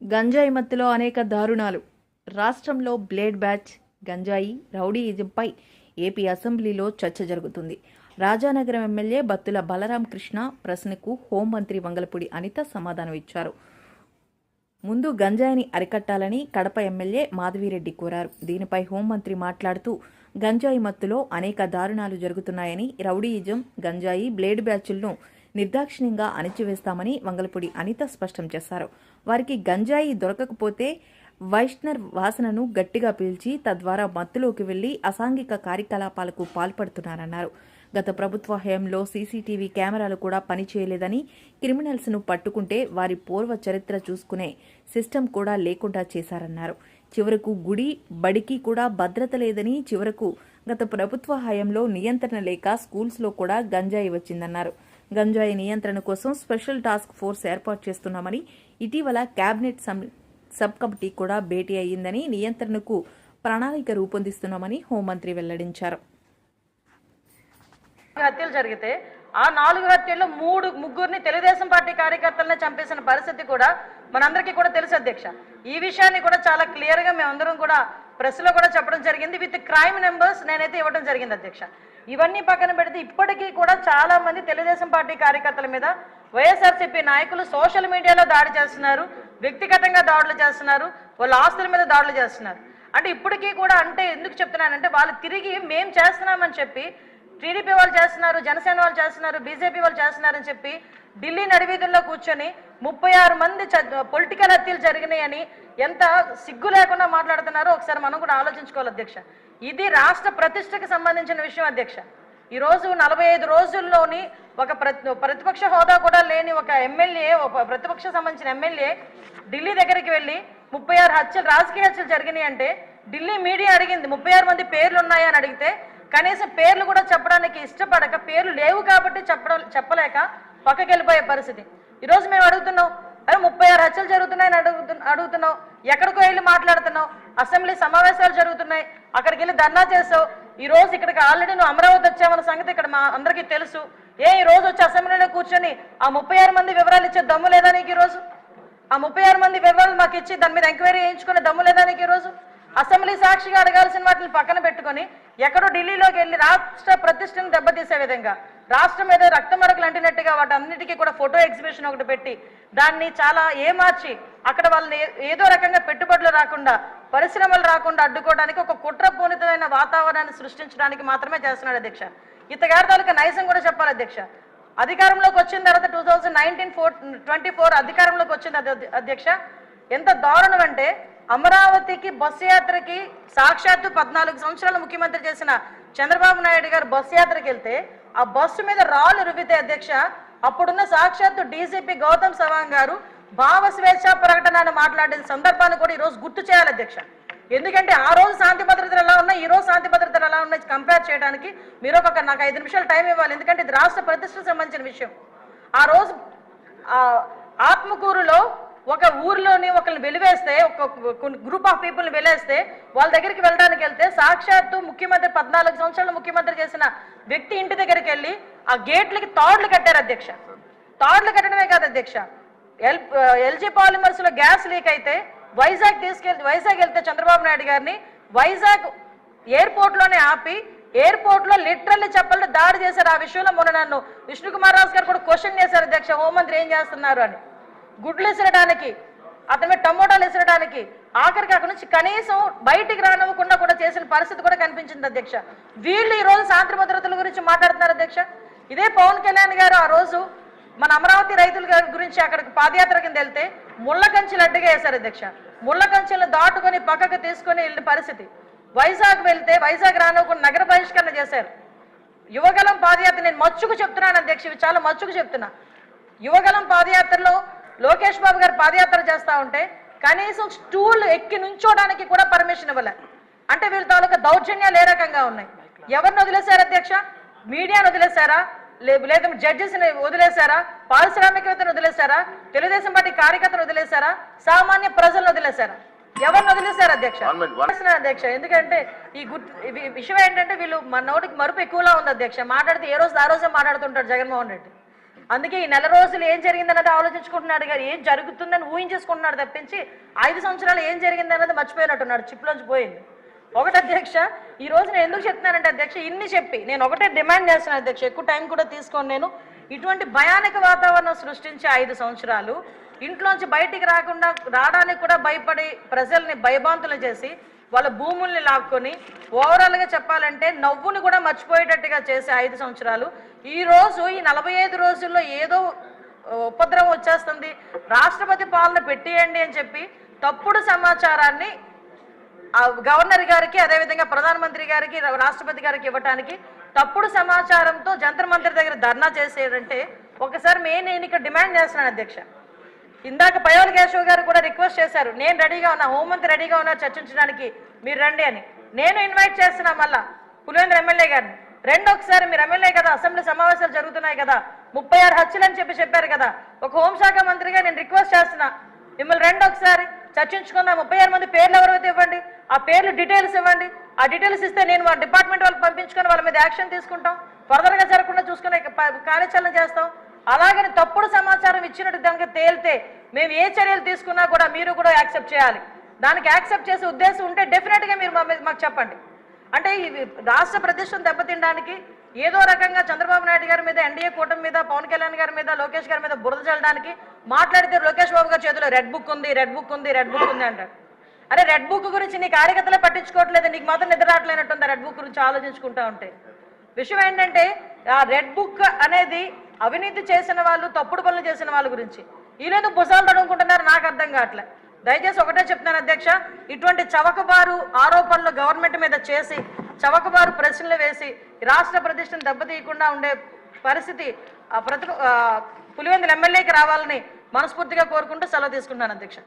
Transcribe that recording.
గంజాయి మత్తులో అనేక దారుణాలు. రాష్ట్రంలో బ్లేడ్ బ్యాచ్ గంజాయి రౌడీయిజంపై ఏపీ అసెంబ్లీలో చర్చ జరుగుతుంది. రాజానగరం ఎమ్మెల్యే బత్తుల బలరాం కృష్ణ ప్రశ్నకు హోంమంత్రి వంగలపూడి అనిత సమాధానం ఇచ్చారు. ముందు గంజాయిని అరికట్టాలని కడప ఎమ్మెల్యే మాధవిరెడ్డి కోరారు. దీనిపై హోంమంత్రి మాట్లాడుతూ గంజాయి మత్తులో అనేక దారుణాలు జరుగుతున్నాయని రౌడీయిజం గంజాయి బ్లేడ్ బ్యాచ్లను నిర్దాక్షిణ్యంగా అణిచివేస్తామని వంగలపూడి అనిత స్పష్టం చేశారు. వారికి గంజాయి దొరకకపోతే వైష్ణర్ వాసనను గట్టిగా పీల్చి తద్వారా మత్తులోకి వెళ్ళి అసాంఘిక కార్యకలాపాలకు పాల్పడుతున్నారన్నారు. గత ప్రభుత్వ హయాంలో సీసీటీవీ కెమెరాలు కూడా పనిచేయలేదని క్రిమినల్స్ను పట్టుకుంటే వారి పూర్వ చరిత్ర చూసుకునే సిస్టమ్ కూడా లేకుండా చేశారన్నారు. చివరకు గుడి బడికి కూడా భద్రత లేదని చివరకు గత ప్రభుత్వ హయాంలో నియంత్రణ లేక స్కూల్స్లో కూడా గంజాయి వచ్చిందన్నారు. గంజాయి నియంత్రణ కోసం స్పెషల్ టాస్క్ ఫోర్స్ ఏర్పాటు చేస్తున్నామని ఇటీవల కేబినెట్ సబ్ కమిటీ కూడా భేటీ అయ్యిందని నియంత్రణకు ప్రణాళిక రూపొందిస్తున్నామని హోంమంత్రి వెల్లడించారు. హత్యలు జరిగితే ఆ నాలుగు హత్యల్లో మూడు ముగ్గురిని తెలుగుదేశం పార్టీ కార్యకర్తలనే చంపేసిన పరిస్థితి కూడా మనందరికీ కూడా తెలుసు అధ్యక్ష. ఈ విషయాన్ని కూడా చాలా క్లియర్గా మేమందరం కూడా ప్రెస్లో కూడా చెప్పడం జరిగింది. విత్ క్రైమ్ నెంబర్స్ నేనైతే ఇవ్వడం జరిగింది అధ్యక్ష. ఇవన్నీ పక్కన పెడితే ఇప్పటికీ కూడా చాలా మంది తెలుగుదేశం పార్టీ కార్యకర్తల మీద వైఎస్ఆర్సీపీ నాయకులు సోషల్ మీడియాలో దాడి చేస్తున్నారు. వ్యక్తిగతంగా దాడులు చేస్తున్నారు. వాళ్ళ ఆస్తుల మీద దాడులు చేస్తున్నారు. అంటే ఇప్పటికీ కూడా అంటే ఎందుకు చెప్తున్నానంటే వాళ్ళు తిరిగి మేం చేస్తున్నామని చెప్పి టీడీపీ వాళ్ళు చేస్తున్నారు జనసేన వాళ్ళు చేస్తున్నారు బీజేపీ వాళ్ళు చేస్తున్నారని చెప్పి ఢిల్లీ నడివీధుల్లో కూర్చొని ముప్పై ఆరు మంది పొలిటికల్ హత్యలు జరిగినాయని ఎంత సిగ్గు లేకుండా మాట్లాడుతున్నారో ఒకసారి మనం కూడా ఆలోచించుకోవాలి అధ్యక్ష. ఇది రాష్ట్ర ప్రతిష్టకి సంబంధించిన విషయం అధ్యక్ష. ఈరోజు నలభై ఐదు రోజుల్లోని ఒక ప్రతి ప్రతిపక్ష హోదా కూడా లేని ఒక ఎమ్మెల్యే ఒక ప్రతిపక్ష సంబంధించిన ఎమ్మెల్యే ఢిల్లీ దగ్గరికి వెళ్ళి ముప్పై ఆరు హత్యలు రాజకీయ హత్యలు జరిగినాయి అంటే ఢిల్లీ మీడియా అడిగింది ముప్పై ఆరు మంది పేర్లు ఉన్నాయని అడిగితే కనీసం పేర్లు కూడా చెప్పడానికి ఇష్టపడక పేర్లు లేవు కాబట్టి చెప్పడం చెప్పలేక పక్కకెళ్ళిపోయే పరిస్థితి. ఈరోజు మేము అడుగుతున్నాం అరే ముప్పై ఆరు హత్యలు జరుగుతున్నాయని అడుగుతు అడుగుతున్నావు. ఎక్కడికో వెళ్ళి మాట్లాడుతున్నావు. అసెంబ్లీ సమావేశాలు జరుగుతున్నాయి. అక్కడికి వెళ్ళి ధర్నా చేసావు. ఈ రోజు ఇక్కడికి ఆల్రెడీ నువ్వు అమరావతి వచ్చావన్న సంగతి ఇక్కడ మా అందరికీ తెలుసు. ఏ ఈ రోజు వచ్చి అసెంబ్లీలో కూర్చొని ఆ ముప్పై ఆరు మంది వివరాలు ఇచ్చే దమ్ము లేదా నీకు ఈరోజు రోజు? ఆ ముప్పై ఆరు మంది వివరాలు మాకు ఇచ్చి దాని మీద ఎంక్వైరీ చేయించుకునే దమ్ము లేదా నీకు ఈరోజు రోజు? అసెంబ్లీ సాక్షిగా అడగాల్సిన వాటిని పక్కన పెట్టుకొని ఎక్కడో ఢిల్లీలోకి వెళ్ళి రాష్ట్ర ప్రతిష్టను దెబ్బతీసే విధంగా రాష్ట్రం మీద రక్త మరకలు అంటినట్టుగా వాటి కూడా ఫోటో ఎగ్జిబిషన్ ఒకటి పెట్టి దాన్ని చాలా ఏమార్చి అక్కడ వాళ్ళని ఏదో రకంగా పెట్టుబడులు రాకుండా పరిశ్రమలు రాకుండా అడ్డుకోవడానికి ఒక కుట్రపూరితమైన వాతావరణాన్ని సృష్టించడానికి మాత్రమే చేస్తున్నాడు అధ్యక్ష. ఇతగారి తాలూకా నైజం కూడా చెప్పాలి అధ్యక్ష. అధికారంలోకి వచ్చిన తర్వాత two thousand nineteen four twenty four అధికారంలోకి వచ్చింది అధ్య- అధ్యక్ష. ఎంత దారుణం అంటే అమరావతికి బస్సు యాత్రకి సాక్షాత్తు పద్నాలుగు సంవత్సరాలు ముఖ్యమంత్రి చేసిన చంద్రబాబు నాయుడు గారు బస్సు యాత్రకి వెళ్తే ఆ బస్సు మీద రాళ్ళు రువితే అధ్యక్ష అప్పుడున్న సాక్షాత్తు డీజీపీ గౌతమ్ సవాంగ్ గారు భావ స్వేచ్ఛ ప్రకటన అని మాట్లాడిన సందర్భాన్ని కూడా ఈరోజు గుర్తు చేయాలి అధ్యక్ష. ఎందుకంటే ఆ రోజు శాంతి భద్రతలు ఎలా ఉన్నాయి ఈ రోజు శాంతి భద్రతలు ఎలా ఉన్నాయి కంపేర్ చేయడానికి మీరు ఒక నాకు ఐదు నిమిషాలు టైం ఇవ్వాలి. ఎందుకంటే ఇది రాష్ట్ర ప్రతిష్టకు సంబంధించిన విషయం. ఆ రోజు ఆత్మకూరులో ఒక ఊర్లోని ఒకరిని వెలివేస్తే ఒక గ్రూప్ ఆఫ్ పీపుల్ని వెలేస్తే వాళ్ళ దగ్గరికి వెళ్ళడానికి వెళ్తే సాక్షాత్తు ముఖ్యమంత్రి పద్నాలుగు సంవత్సరాలు ముఖ్యమంత్రి చేసిన వ్యక్తి ఇంటి దగ్గరికి వెళ్ళి ఆ గేట్లకి తాడులు కట్టారు అధ్యక్ష. తాడులు కట్టడమే కాదు అధ్యక్ష. ఎల్ ఎల్జీ పాలిమర్స్లో గ్యాస్ లీక్ అయితే వైజాగ్ తీసుకెళ్తే వైజాగ్ వెళ్తే చంద్రబాబు నాయుడు గారిని వైజాగ్ ఎయిర్పోర్ట్లోనే ఆపి ఎయిర్పోర్ట్లో లిటరల్లీ చెప్పలు దాడి చేశారు. ఆ విషయంలో మొన్న నన్ను విష్ణుకుమార్ రాజు గారు కూడా క్వశ్చన్ చేశారు అధ్యక్ష. హోంమంత్రి ఏం చేస్తున్నారు అని. గుడ్లు విసరడానికి అతని మీద టమోటాలు విసరడానికి ఆఖరికి అక్కడ నుంచి కనీసం బయటికి రానివ్వకుండా కూడా చేసిన పరిస్థితి కూడా కనిపించింది అధ్యక్ష. వీళ్ళు ఈ రోజు శాంతి భద్రతల గురించి మాట్లాడుతున్నారు అధ్యక్ష. ఇదే పవన్ కళ్యాణ్ గారు ఆ రోజు మన అమరావతి రైతుల గురించి అక్కడికి పాదయాత్ర కింద వెళ్తే ముళ్ళ కంచెలు అడ్డుగా వేశారు అధ్యక్ష. ముళ్ళ కంచెలను దాటుకొని పక్కకు తీసుకొని వెళ్ళిన పరిస్థితి. వైజాగ్ వెళ్తే వైజాగ్ రానివ్వకుండా నగర బహిష్కరణ చేశారు. యువగలం పాదయాత్ర నేను మచ్చుకు చెప్తున్నాను అధ్యక్ష చాలా మచ్చుకు చెప్తున్నా. యువగలం పాదయాత్రలో లోకేష్ బాబు గారు పాదయాత్ర చేస్తా ఉంటే కనీసం స్టూల్ ఎక్కి నుంచోడానికి కూడా పర్మిషన్ ఇవ్వలే. అంటే వీళ్ళ తాలూకా దౌర్జన్యాలు ఏ రకంగా ఉన్నాయి? ఎవరిని వదిలేశారు అధ్యక్ష? మీడియాను వదిలేశారా? లేదా జడ్జెస్ వదిలేశారా? పారిశ్రామికవేత్తను వదిలేశారా? తెలుగుదేశం పార్టీ కార్యకర్తలు వదిలేశారా? సామాన్య ప్రజలను వదిలేశారా? ఎవరిని వదిలేశారు అధ్యక్ష? అధ్యక్ష? ఎందుకంటే ఈ ఈ విషయం ఏంటంటే వీళ్ళు మన నోటికి మరుపు ఎక్కువలా ఉంది అధ్యక్ష. మాట్లాడితే ఏ రోజు ఆ రోజే మాట్లాడుతుంటాడు జగన్మోహన్ రెడ్డి. అందుకే ఈ నెల రోజులు ఏం జరిగిందన్నది ఆలోచించుకుంటున్నాడు కానీ ఏం జరుగుతుందని ఊహించేసుకుంటున్నాడు తప్పించి ఐదు సంవత్సరాలు ఏం జరిగిందన్నది మర్చిపోయినట్టున్నాడు చిప్లోంచి పోయింది ఒకటి అధ్యక్ష ఈ రోజు నేను ఎందుకు చెప్తున్నానంటే అధ్యక్ష ఇన్ని చెప్పి నేను ఒకటే డిమాండ్ చేస్తున్నాను అధ్యక్ష ఎక్కువ టైం కూడా తీసుకోను నేను. ఇటువంటి భయానక వాతావరణం సృష్టించే ఐదు సంవత్సరాలు ఇంట్లోంచి బయటికి రాకుండా రావడానికి కూడా భయపడి ప్రజల్ని భయభాంతులు చేసి వాళ్ళ భూముల్ని లాక్కొని ఓవరాల్గా చెప్పాలంటే నవ్వుని కూడా మర్చిపోయేటట్టుగా చేసే ఐదు సంవత్సరాలు. ఈరోజు ఈ నలభై ఐదు రోజుల్లో ఏదో ఉపద్రవం వచ్చేస్తుంది. రాష్ట్రపతి పాలన పెట్టేయండి అని చెప్పి తప్పుడు సమాచారాన్ని గవర్నర్ గారికి అదేవిధంగా ప్రధానమంత్రి గారికి రాష్ట్రపతి గారికి ఇవ్వటానికి తప్పుడు సమాచారంతో జంతర్ మంత్రి దగ్గర ధర్నా చేసేటంటే ఒకసారి మే నేను ఇక్కడ డిమాండ్ చేస్తున్నాను అధ్యక్ష. ఇందాక పయోల్ కేశవ్ గారు కూడా రిక్వెస్ట్ చేశారు నేను రెడీగా ఉన్నా హోంమంత్రి రెడీగా ఉన్నా చర్చించడానికి మీరు రండి అని. నేను ఇన్వైట్ చేస్తున్నా మళ్ళా పులివేంద్ర ఎమ్మెల్యే గారిని. రెండు ఒకసారి మీరు ఎమ్మెల్యే కదా అసెంబ్లీ సమావేశాలు జరుగుతున్నాయి కదా ముప్పై ఆరు హత్యలు అని చెప్పి చెప్పారు కదా ఒక హోంశాఖ మంత్రిగా నేను రిక్వెస్ట్ చేస్తున్నా. మిమ్మల్ని రెండు ఒకసారి చర్చించుకుందాం ముప్పై ఆరు మంది పేర్లు ఎవరైతే ఇవ్వండి ఆ పేర్లు డీటెయిల్స్ ఇవ్వండి. ఆ డీటెయిల్స్ ఇస్తే నేను మా డిపార్ట్మెంట్ వాళ్ళకి పంపించుకొని వాళ్ళ మీద యాక్షన్ తీసుకుంటాం. ఫర్దర్గా జరగకుండా చూసుకునే కార్యాచరణ చేస్తాం. అలాగని తప్పుడు సమాచారం ఇచ్చినట్టు దానికి తేలితే మేము ఏ చర్యలు తీసుకున్నా కూడా మీరు కూడా యాక్సెప్ట్ చేయాలి. దానికి యాక్సెప్ట్ చేసే ఉద్దేశం ఉంటే డెఫినెట్గా మీరు మా మాకు చెప్పండి. అంటే ఈ రాష్ట్ర ప్రతిష్టను దెబ్బతినడానికి ఏదో రకంగా చంద్రబాబు నాయుడు గారి మీద ఎన్డీఏ కూటమి మీద పవన్ కళ్యాణ్ గారి మీద లోకేష్ గారి మీద బురద చల్లడానికి మాట్లాడితే లోకేష్ బాబు గారి చేతిలో రెడ్ బుక్ ఉంది రెడ్ బుక్ ఉంది రెడ్ బుక్ ఉంది అంటారు. అరే రెడ్ బుక్ గురించి నీ కార్యకర్తలే పట్టించుకోవట్లేదు నీకు మాత్రం నిద్ర రావట్లేనట్టుంది. రెడ్ బుక్ గురించి ఆలోచించుకుంటా ఉంటే. విషయం ఏంటంటే ఆ రెడ్ బుక్ అనేది అవినీతి చేసిన వాళ్ళు తప్పుడు పనులు చేసిన వాళ్ళ గురించి. వీళ్ళేదో భుజాలు తడుముకుంటున్నారు? నాకు అర్థం కావట్లే. దయచేసి ఒకటే చెప్తున్నాను అధ్యక్ష ఇటువంటి చవకబారు ఆరోపణలు గవర్నమెంట్ మీద చేసి చవకబారు ప్రశ్నలు వేసి రాష్ట్ర ప్రతిష్టను దెబ్బతీయకుండా ఉండే పరిస్థితి ఆ ప్రతి పులివెందుల ఎమ్మెల్యేకి రావాలని మనస్ఫూర్తిగా కోరుకుంటూ సెలవు తీసుకుంటున్నాను అధ్యక్ష.